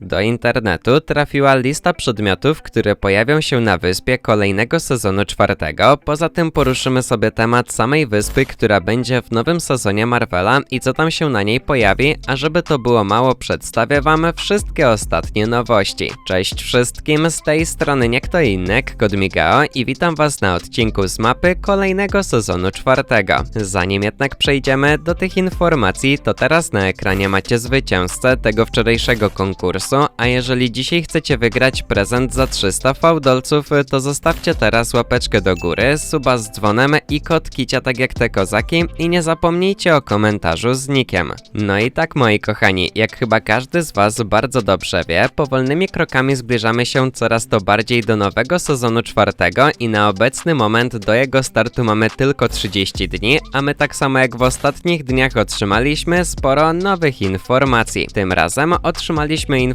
Do internetu trafiła lista przedmiotów, które pojawią się na wyspie kolejnego sezonu czwartego. Poza tym poruszymy sobie temat samej wyspy, która będzie w nowym sezonie Marvela i co tam się na niej pojawi, a żeby to było mało, przedstawię wam wszystkie ostatnie nowości. Cześć wszystkim, z tej strony nie kto inny, Kod Migao i witam was na odcinku z mapy kolejnego sezonu czwartego. Zanim jednak przejdziemy do tych informacji, to teraz na ekranie macie zwycięzcę tego wczorajszego konkursu, a jeżeli dzisiaj chcecie wygrać prezent za 300 fałdolców, to zostawcie teraz łapeczkę do góry, suba z dzwonem i kod kicia tak jak te kozaki i nie zapomnijcie o komentarzu z nikiem. No i tak moi kochani, jak chyba każdy z was bardzo dobrze wie, powolnymi krokami zbliżamy się coraz to bardziej do nowego sezonu czwartego i na obecny moment do jego startu mamy tylko 30 dni, a my tak samo jak w ostatnich dniach otrzymaliśmy sporo nowych informacji. Tym razem otrzymaliśmy informacje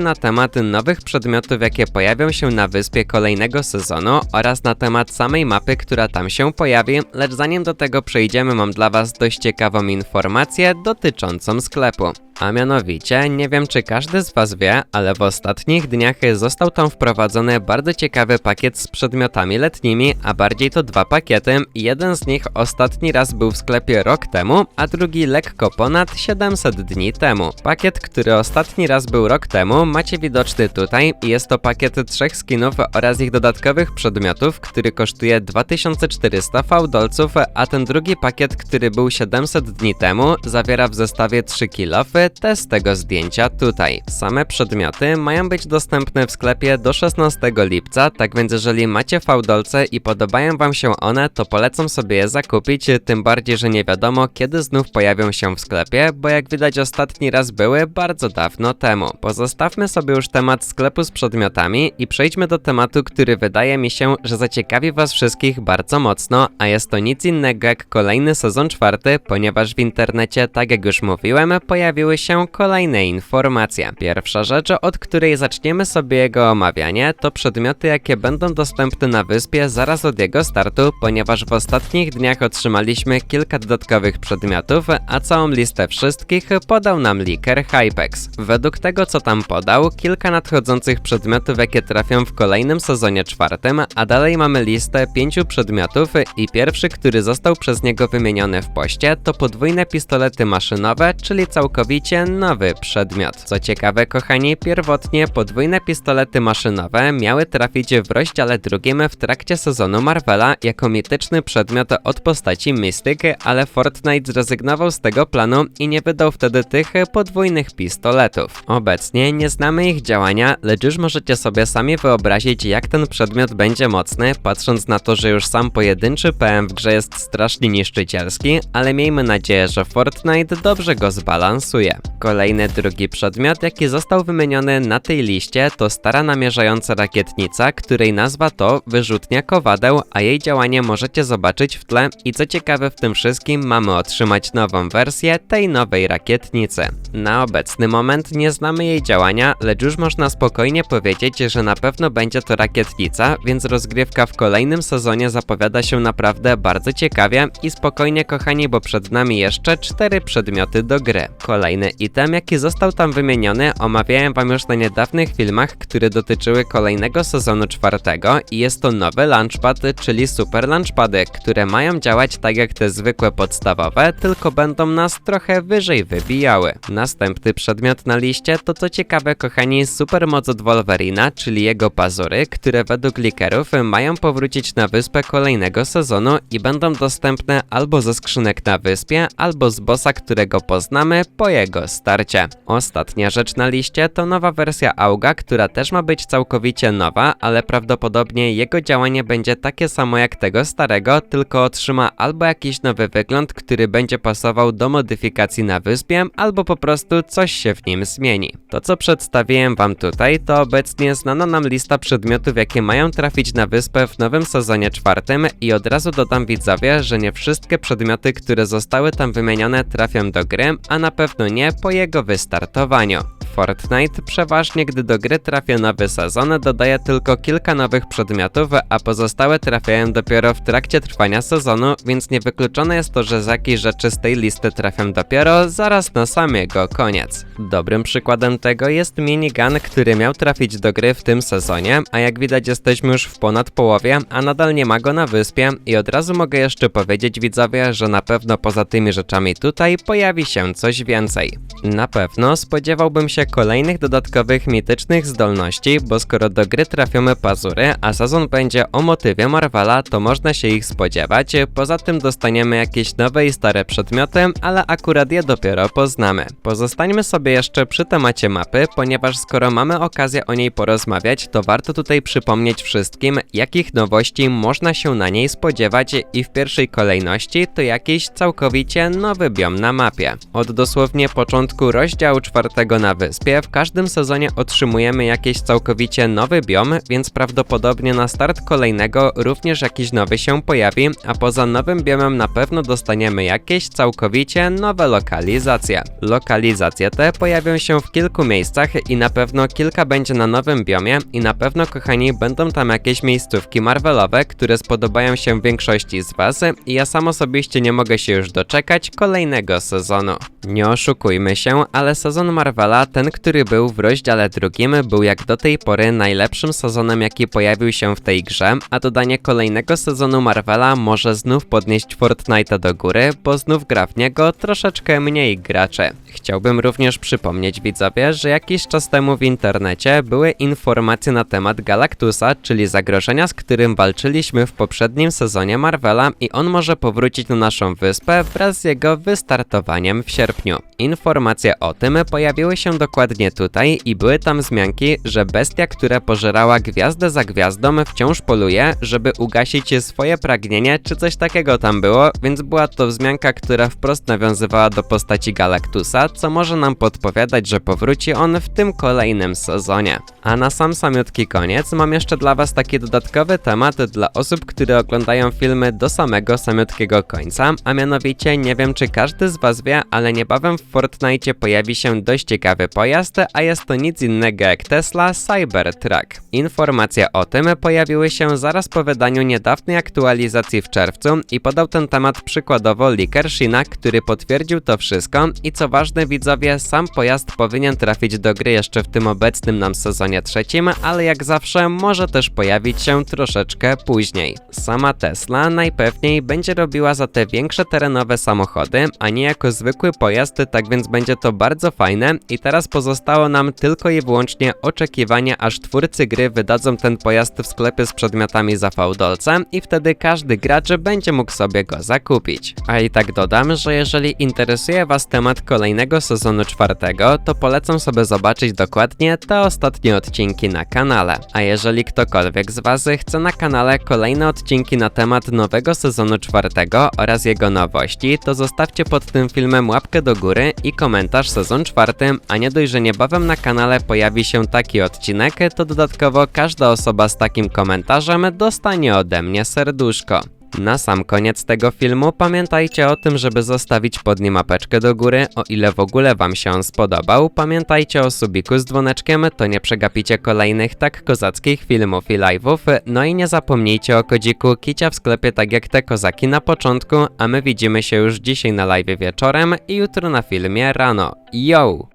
na temat nowych przedmiotów, jakie pojawią się na wyspie kolejnego sezonu oraz na temat samej mapy, która tam się pojawi, lecz zanim do tego przejdziemy, mam dla was dość ciekawą informację dotyczącą sklepu. A mianowicie, nie wiem czy każdy z Was wie, ale w ostatnich dniach został tam wprowadzony bardzo ciekawy pakiet z przedmiotami letnimi, a bardziej to dwa pakiety. Jeden z nich ostatni raz był w sklepie rok temu, a drugi lekko ponad 700 dni temu. Pakiet, który ostatni raz był rok temu, macie widoczny tutaj i jest to pakiet trzech skinów oraz ich dodatkowych przedmiotów, który kosztuje 2400 fałdolców, a ten drugi pakiet, który był 700 dni temu, zawiera w zestawie 3 kilofy, te z tego zdjęcia tutaj. Same przedmioty mają być dostępne w sklepie do 16 lipca, tak więc jeżeli macie fałdolce i podobają wam się one, to polecam sobie je zakupić, tym bardziej, że nie wiadomo kiedy znów pojawią się w sklepie, bo jak widać ostatni raz były bardzo dawno temu. Pozostawmy sobie już temat sklepu z przedmiotami i przejdźmy do tematu, który wydaje mi się, że zaciekawi was wszystkich bardzo mocno, a jest to nic innego jak kolejny sezon czwarty, ponieważ w internecie, tak jak już mówiłem, pojawiły się kolejne informacje. Pierwsza rzecz, od której zaczniemy sobie jego omawianie, to przedmioty, jakie będą dostępne na wyspie zaraz od jego startu, ponieważ w ostatnich dniach otrzymaliśmy kilka dodatkowych przedmiotów, a całą listę wszystkich podał nam leaker Hypex. Według tego, co tam podał, kilka nadchodzących przedmiotów, jakie trafią w kolejnym sezonie czwartym, a dalej mamy listę pięciu przedmiotów i pierwszy, który został przez niego wymieniony w poście, to podwójne pistolety maszynowe, czyli całkowicie nowy przedmiot. Co ciekawe, kochani, pierwotnie podwójne pistolety maszynowe miały trafić w rozdziale drugim w trakcie sezonu Marvela jako mityczny przedmiot od postaci Mystic, ale Fortnite zrezygnował z tego planu i nie wydał wtedy tych podwójnych pistoletów. Obecnie nie znamy ich działania, lecz już możecie sobie sami wyobrazić, jak ten przedmiot będzie mocny, patrząc na to, że już sam pojedynczy PM w grze jest strasznie niszczycielski, ale miejmy nadzieję, że Fortnite dobrze go zbalansuje. Kolejny drugi przedmiot, jaki został wymieniony na tej liście, to stara namierzająca rakietnica, której nazwa to wyrzutnia kowadeł, a jej działanie możecie zobaczyć w tle i co ciekawe w tym wszystkim mamy otrzymać nową wersję tej nowej rakietnicy. Na obecny moment nie znamy jej działania, lecz już można spokojnie powiedzieć, że na pewno będzie to rakietnica, więc rozgrywka w kolejnym sezonie zapowiada się naprawdę bardzo ciekawie i spokojnie kochani, bo przed nami jeszcze cztery przedmioty do gry. Kolejny item, jaki został tam wymieniony, omawiałem wam już na niedawnych filmach, które dotyczyły kolejnego sezonu czwartego i jest to nowy launchpad, czyli super launchpady, które mają działać tak jak te zwykłe podstawowe, tylko będą nas trochę wyżej wybijały. Następny przedmiot na liście to co ciekawe kochani super moc od Wolverina, czyli jego pazury, które według likerów mają powrócić na wyspę kolejnego sezonu i będą dostępne albo ze skrzynek na wyspie, albo z bossa, którego poznamy po jego starcie. Ostatnia rzecz na liście to nowa wersja Auga, która też ma być całkowicie nowa, ale prawdopodobnie jego działanie będzie takie samo jak tego starego, tylko otrzyma albo jakiś nowy wygląd, który będzie pasował do modyfikacji na wyspie, albo po prostu coś się w nim zmieni. To co przedstawiłem wam tutaj, to obecnie znana nam lista przedmiotów, jakie mają trafić na wyspę w nowym sezonie czwartym i od razu dodam widzowie, że nie wszystkie przedmioty, które zostały tam wymienione trafią do gry, a na pewno nie po jego wystartowaniu. Fortnite przeważnie gdy do gry trafia nowy sezon, dodaje tylko kilka nowych przedmiotów, a pozostałe trafiają dopiero w trakcie trwania sezonu, więc niewykluczone jest to, że z jakiejś rzeczy z tej listy trafią dopiero zaraz na sam jego koniec. Dobrym przykładem tego jest minigun, który miał trafić do gry w tym sezonie, a jak widać jesteśmy już w ponad połowie, a nadal nie ma go na wyspie i od razu mogę jeszcze powiedzieć widzowie, że na pewno poza tymi rzeczami tutaj pojawi się coś więcej. Na pewno spodziewałbym się kolejnych dodatkowych mitycznych zdolności, bo skoro do gry trafiamy pazury, a sezon będzie o motywie Marvela, to można się ich spodziewać. Poza tym dostaniemy jakieś nowe i stare przedmioty, ale akurat je dopiero poznamy. Pozostańmy sobie jeszcze przy temacie mapy, ponieważ skoro mamy okazję o niej porozmawiać, to warto tutaj przypomnieć wszystkim, jakich nowości można się na niej spodziewać i w pierwszej kolejności to jakiś całkowicie nowy biom na mapie. Od dosłownie początku rozdziału czwartego na wyspie w każdym sezonie otrzymujemy jakiś całkowicie nowy biom, więc prawdopodobnie na start kolejnego również jakiś nowy się pojawi, a poza nowym biomem na pewno dostaniemy jakieś całkowicie nowe lokalizacje. Lokalizacje te pojawią się w kilku miejscach i na pewno kilka będzie na nowym biomie i na pewno kochani będą tam jakieś miejscówki Marvelowe, które spodobają się większości z was i ja sam osobiście nie mogę się już doczekać kolejnego sezonu. Nie oszukujmy się, ale sezon Marvela, ten który był w rozdziale drugim, był jak do tej pory najlepszym sezonem jaki pojawił się w tej grze, a dodanie kolejnego sezonu Marvela może znów podnieść Fortnite'a do góry, bo znów gra w niego troszeczkę mniej graczy. Chciałbym również przypomnieć widzowie, że jakiś czas temu w internecie były informacje na temat Galactusa, czyli zagrożenia, z którym walczyliśmy w poprzednim sezonie Marvela i on może powrócić na naszą wyspę wraz z jego wystartowaniem w sierpniu. Informacje o tym pojawiły się dokładnie tutaj i były tam wzmianki, że bestia, która pożerała gwiazdę za gwiazdą wciąż poluje, żeby ugasić swoje pragnienie, czy coś takiego tam było, więc była to wzmianka, która wprost nawiązywała do postaci Galactusa, co może nam podpowiadać, że powróci on w tym kolejnym sezonie. A na sam samiutki koniec mam jeszcze dla was taki dodatkowy temat dla osób, które oglądają filmy do samego samiutkiego końca, a mianowicie nie wiem czy każdy z was wie, ale niebawem w Fortnite pojawi się dość ciekawy pojazd, a jest to nic innego jak Tesla Cybertruck. Informacje o tym pojawiły się zaraz po wydaniu niedawnej aktualizacji w czerwcu i podał ten temat przykładowo Liker Shina, który potwierdził to wszystko i co ważne widzowie, sam pojazd powinien trafić do gry jeszcze w tym obecnym nam sezonie trzecim, ale jak zawsze może też pojawić się troszeczkę później. Sama Tesla najpewniej będzie robiła za te większe terenowe samochody, a nie jako zwykły pojazd, tak więc będzie to bardzo fajne i teraz pozostało nam tylko i wyłącznie oczekiwanie, aż twórcy gry wydadzą ten pojazd w sklepie z przedmiotami za fałdolce i wtedy każdy gracz będzie mógł sobie go zakupić. A i tak dodam, że jeżeli interesuje Was temat kolejnego sezonu czwartego, to polecam sobie zobaczyć dokładnie te ostatnie odcinki na kanale. A jeżeli ktokolwiek z Was chce na kanale kolejne odcinki na temat nowego sezonu czwartego oraz jego nowości, to zostawcie pod tym filmem łapkę do góry i komentarz sezon czwarty, a nie dość, że niebawem na kanale pojawi się taki odcinek, to dodatkowo każda osoba z takim komentarzem dostanie ode mnie serduszko. Na sam koniec tego filmu pamiętajcie o tym, żeby zostawić pod nim mapeczkę do góry, o ile w ogóle wam się on spodobał. Pamiętajcie o subiku z dzwoneczkiem, to nie przegapicie kolejnych tak kozackich filmów i live'ów. No i nie zapomnijcie o kodziku kicia w sklepie tak jak te kozaki na początku, a my widzimy się już dzisiaj na live wieczorem i jutro na filmie rano. Yo!